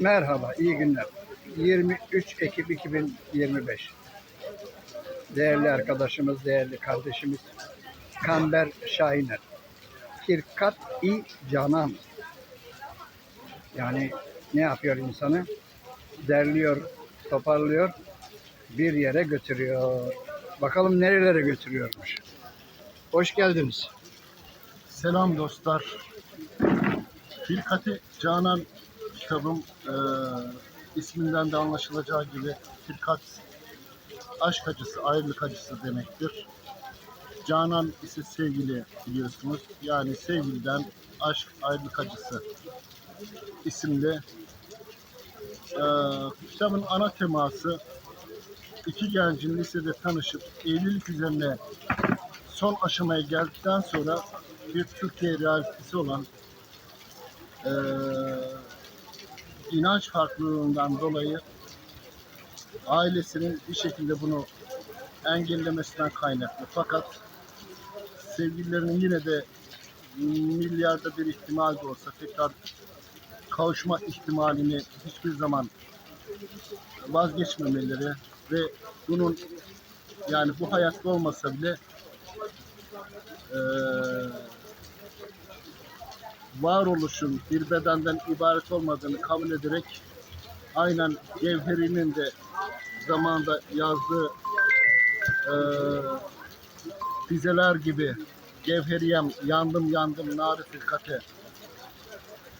Merhaba, iyi günler. 23 Ekim 2025. Değerli arkadaşımız, değerli kardeşimiz Kamber Şahiner. Hirkat-i Canan. Yani ne yapıyor insanı? Derliyor, toparlıyor, bir yere götürüyor. Bakalım nerelere götürüyormuş. Hoş geldiniz. Selam dostlar. Hilkati Canan kitabım e, isminden de anlaşılacağı gibi Hilkat aşk acısı, ayrılık acısı demektir. Canan ise sevgili biliyorsunuz. Yani sevgiliden aşk, ayrılık acısı isimli. E, kitabın ana teması iki gencin lisede tanışıp evlilik üzerine son aşamaya geldikten sonra bir Türkiye realitesi olan eee, inanç farklılığından dolayı ailesinin bir şekilde bunu engellemesinden kaynaklı. Fakat sevgililerinin yine de milyarda bir ihtimal de olsa tekrar kavuşma ihtimalini hiçbir zaman vazgeçmemeleri ve bunun yani bu hayatta olmasa bile eee varoluşun bir bedenden ibaret olmadığını kabul ederek aynen Gevheri'nin de zamanında yazdığı eee dizeler gibi Gevheriyem yandım yandım nari firkate.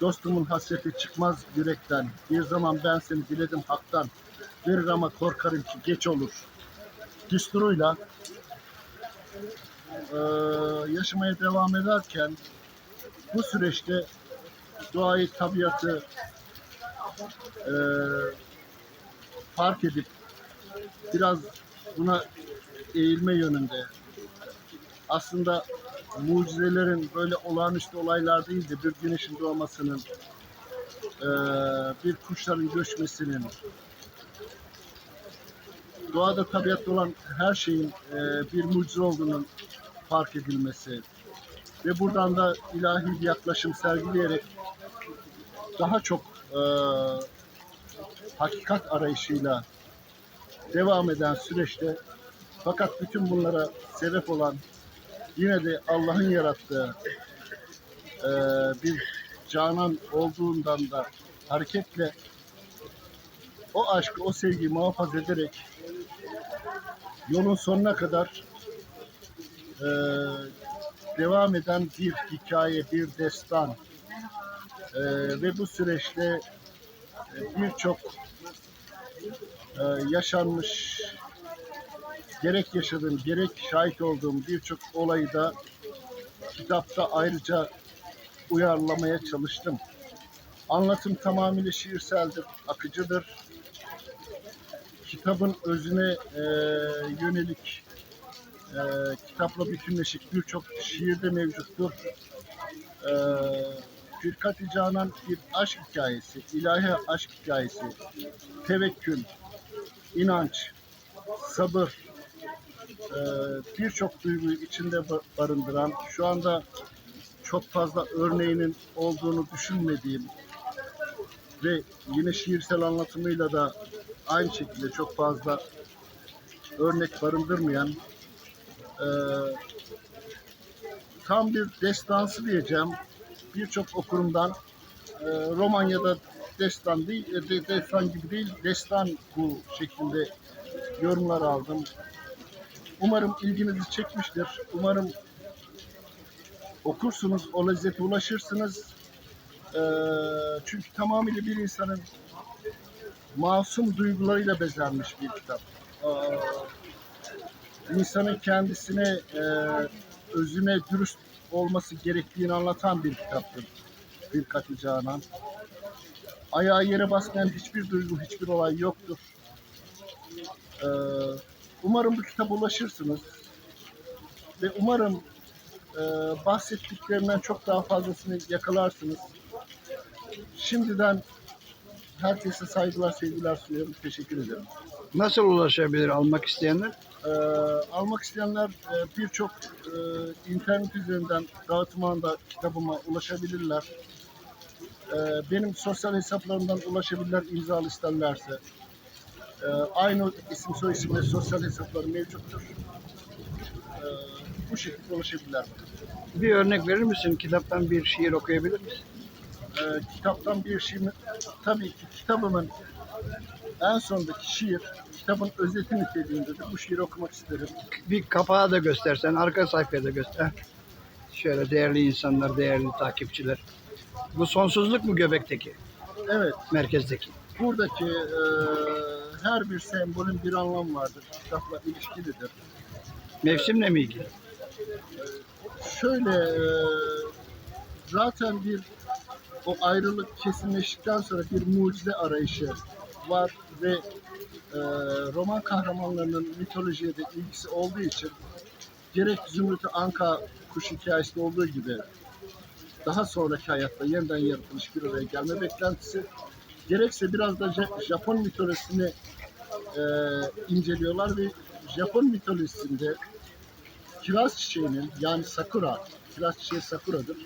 Dostumun hasreti çıkmaz yürekten. Bir zaman ben seni diledim haktan. Verir ama korkarım ki geç olur. Düsturuyla eee, yaşamaya devam ederken bu süreçte doğayı, tabiatı eee, fark edip biraz buna eğilme yönünde. Aslında mucizelerin böyle olağanüstü olaylar değil de bir güneşin doğmasının eee, bir kuşların göçmesinin doğada tabiatta olan her şeyin eee, bir mucize olduğunun fark edilmesi ve buradan da ilahi bir yaklaşım sergileyerek daha çok eee, hakikat arayışıyla devam eden süreçte fakat bütün bunlara sebep olan yine de Allah'ın yarattığı eee, bir canan olduğundan da hareketle o aşkı, o sevgiyi muhafaza ederek yolun sonuna kadar eee, devam eden bir hikaye, bir destan Eee, ve bu süreçte e, birçok e, yaşanmış gerek yaşadığım gerek şahit olduğum birçok olayı da kitapta ayrıca uyarlamaya çalıştım. Anlatım tamamıyla şiirseldir, akıcıdır. Kitabın özüne e, yönelik e, kitapla bütünleşik birçok şiirde mevcuttur. E, Firkat-ı Canan bir aşk hikayesi, ilahi aşk hikayesi, tevekkül, inanç, sabır, e, birçok duyguyu içinde ba- barındıran, şu anda çok fazla örneğinin olduğunu düşünmediğim ve yine şiirsel anlatımıyla da aynı şekilde çok fazla örnek barındırmayan e, tam bir destansı diyeceğim. Birçok okurumdan e, roman destan değil, e, de- destan gibi değil, destan bu şekilde yorumlar aldım. Umarım ilginizi çekmiştir. Umarım okursunuz, o lezzete ulaşırsınız. E, çünkü tamamıyla bir insanın masum duygularıyla bezenmiş bir kitap. E, insanın kendisine, e, özüne dürüst olması gerektiğini anlatan bir kitaptır. Firkat-ı Canan. Ayağı yere basmayan hiçbir duygu, hiçbir olay yoktur. Ee, umarım bu kitaba ulaşırsınız. Ve umarım e, bahsettiklerinden çok daha fazlasını yakalarsınız. Şimdiden herkese saygılar, sevgiler sunuyorum. Teşekkür ederim. Nasıl ulaşabilir almak isteyenler? Ee, almak isteyenler e, birçok e, internet üzerinden dağıtımında kitabıma ulaşabilirler. Ee, benim sosyal hesaplarımdan ulaşabilirler imzalı isterlerse. Ee, aynı isim soy isimle sosyal hesapları mevcuttur. Ee, bu şekilde ulaşabilirler. Bir örnek verir misin? Kitaptan bir şiir okuyabilir misin? Ee, kitaptan bir şey mi? Tabii ki kitabımın en sondaki şiir, kitabın özeti niteliğindedir. Bu şiiri okumak isterim. Bir kapağı da göstersen, arka sayfayı da göster. Şöyle değerli insanlar, değerli takipçiler. Bu sonsuzluk mu göbekteki, Evet, merkezdeki? buradaki e, her bir sembolün bir anlamı vardır. Kitapla ilişkilidir. Mevsimle mi ilgili? Şöyle e, zaten bir o ayrılık kesinleştikten sonra bir mucize arayışı var ve e, roman kahramanlarının mitolojiye de ilgisi olduğu için gerek Zümrüt Anka kuş hikayesinde olduğu gibi daha sonraki hayatta yeniden yaratılmış bir araya gelme beklentisi gerekse biraz da Ja- Japon mitolojisini e, inceliyorlar ve Japon mitolojisinde kiraz çiçeğinin yani sakura, kiraz çiçeği sakuradır.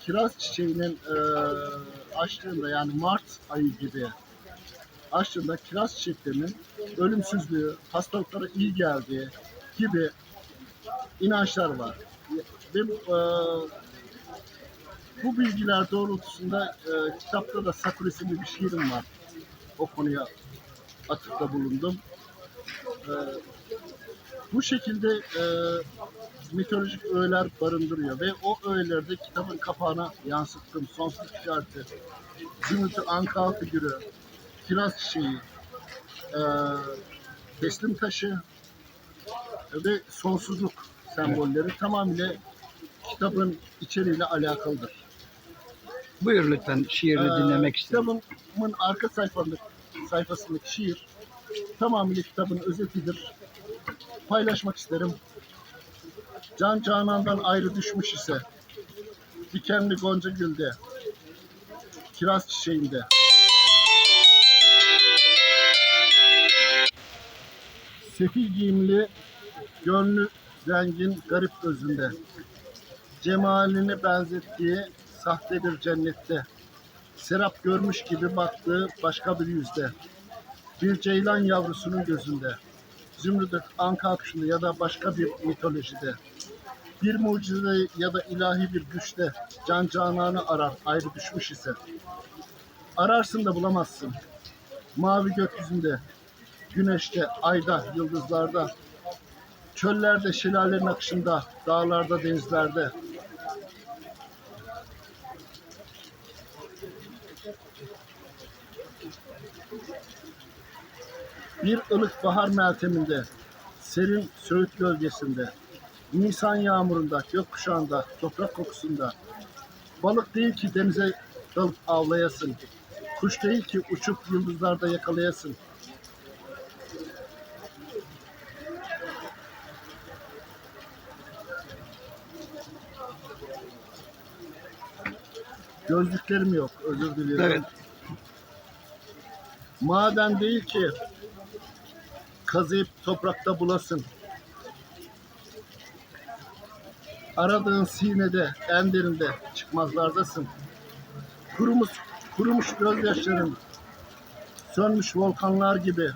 Kiraz çiçeğinin e, açtığında yani Mart ayı gibi açtığında kiraz çiçeklerinin ölümsüzlüğü, hastalıklara iyi geldiği gibi inançlar var. Ve e, bu bilgiler doğrultusunda e, kitapta da Sakura isimli bir şiirim var. O konuya atıfta bulundum. E, bu şekilde e, mitolojik öğeler barındırıyor ve o öğeleri de kitabın kapağına yansıttım. Sonsuzluk işareti, Zümrüt'ü Anka figürü, kiraz çiçeği, e, teslim taşı ve sonsuzluk sembolleri tamamıyla kitabın içeriğiyle alakalıdır. Buyur lütfen şiirini Ee, dinlemek istedim. Kitabımın arka sayfasındaki, sayfasındaki şiir tamamıyla kitabın özetidir. Paylaşmak isterim. Can Canan'dan ayrı düşmüş ise dikenli gonca gülde, kiraz çiçeğinde. Sefil giyimli, gönlü zengin, garip özünde. Cemalini benzettiği sahte bir cennette. Serap görmüş gibi baktığı başka bir yüzde. Bir ceylan yavrusunun gözünde. Zümrüt anka akışında ya da başka bir mitolojide. Bir mucize ya da ilahi bir güçte can cananı arar ayrı düşmüş ise. Ararsın da bulamazsın. Mavi gökyüzünde, güneşte, ayda, yıldızlarda, çöllerde, şelalenin akışında, dağlarda, denizlerde, Bir ılık bahar melteminde, serin söğüt gölgesinde, Nisan yağmurunda, gökkuşağında, toprak kokusunda, balık değil ki denize dalıp avlayasın, kuş değil ki uçup yıldızlarda yakalayasın. Gözlüklerim yok, özür diliyorum. Evet. Maden değil ki kazıyıp toprakta bulasın. Aradığın sinede, en derinde çıkmazlardasın. Kurumuş, kurumuş gözyaşların, sönmüş volkanlar gibi,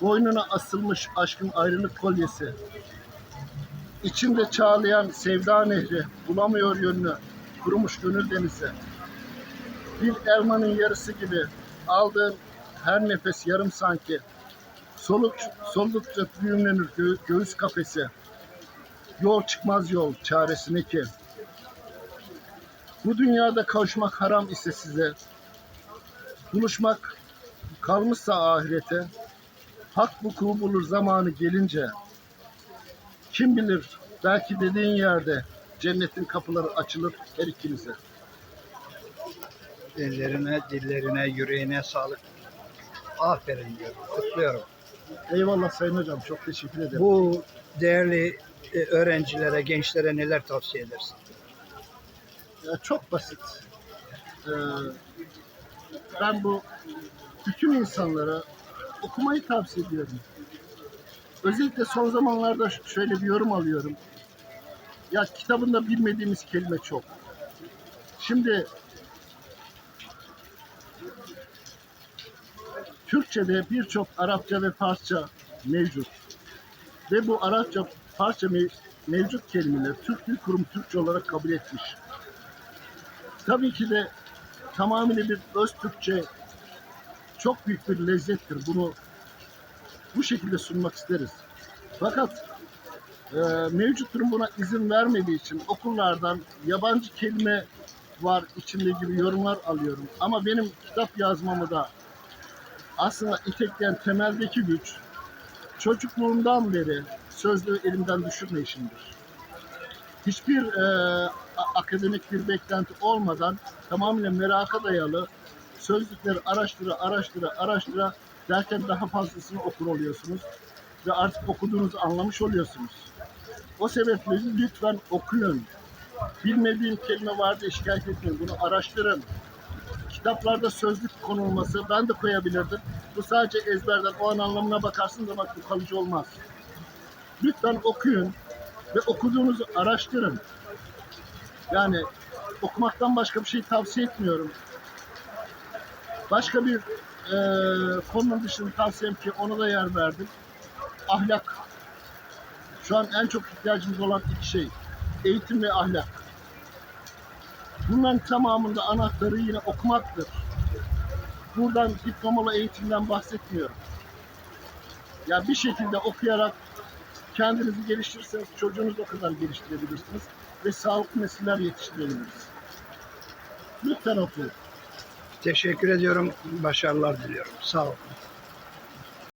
boynuna asılmış aşkın ayrılık kolyesi. İçinde çağlayan sevda nehri, bulamıyor yönünü, kurumuş gönül denizi. Bir elmanın yarısı gibi, aldığın her nefes yarım sanki. Soluk, soldukça düğümlenir gö- göğüs kafesi. Yol çıkmaz yol çaresine ki. Bu dünyada kavuşmak haram ise size. Buluşmak kalmışsa ahirete. Hak vuku bulur zamanı gelince. Kim bilir belki dediğin yerde cennetin kapıları açılır her ikinize. Ellerine, dillerine, yüreğine sağlık. Aferin diyorum. Kutluyorum. Eyvallah Sayın Hocam çok teşekkür ederim. Bu değerli e, öğrencilere, gençlere neler tavsiye edersin? Ya çok basit. Ee, ben bu bütün insanlara okumayı tavsiye ediyorum. Özellikle son zamanlarda şöyle bir yorum alıyorum. Ya kitabında bilmediğimiz kelime çok. Şimdi Türkçe'de birçok Arapça ve Farsça mevcut. Ve bu Arapça, Farsça mev- mevcut kelimeler Türk Dil Kurumu Türkçe olarak kabul etmiş. Tabii ki de tamamıyla bir öz Türkçe çok büyük bir lezzettir. Bunu bu şekilde sunmak isteriz. Fakat e, mevcut durum buna izin vermediği için okullardan yabancı kelime var içinde gibi yorumlar alıyorum. Ama benim kitap yazmamı da aslında itekleyen temeldeki güç çocukluğumdan beri sözlüğü elimden düşürmeyişimdir. Hiçbir e, akademik bir beklenti olmadan tamamen meraka dayalı sözlükleri araştıra araştıra araştıra derken daha fazlasını okur oluyorsunuz ve artık okuduğunuzu anlamış oluyorsunuz. O sebeple lütfen okuyun. Bilmediğim kelime vardı şikayet etmeyin. Bunu araştırın. Kitaplarda sözlük konulması ben de koyabilirdim. Bu sadece ezberden o an anlamına bakarsın da bak bu kalıcı olmaz. Lütfen okuyun ve okuduğunuzu araştırın. Yani okumaktan başka bir şey tavsiye etmiyorum. Başka bir e, konunun dışında tavsiyem ki ona da yer verdim. Ahlak. Şu an en çok ihtiyacımız olan iki şey. Eğitim ve ahlak. Bunların tamamında anahtarı yine okumaktır. Buradan diplomalı eğitimden bahsetmiyorum. Ya bir şekilde okuyarak kendinizi geliştirirseniz çocuğunuzu o kadar geliştirebilirsiniz ve sağlıklı nesiller yetiştirebiliriz. Lütfen okuyun. Teşekkür ediyorum. Başarılar diliyorum. Sağ olun.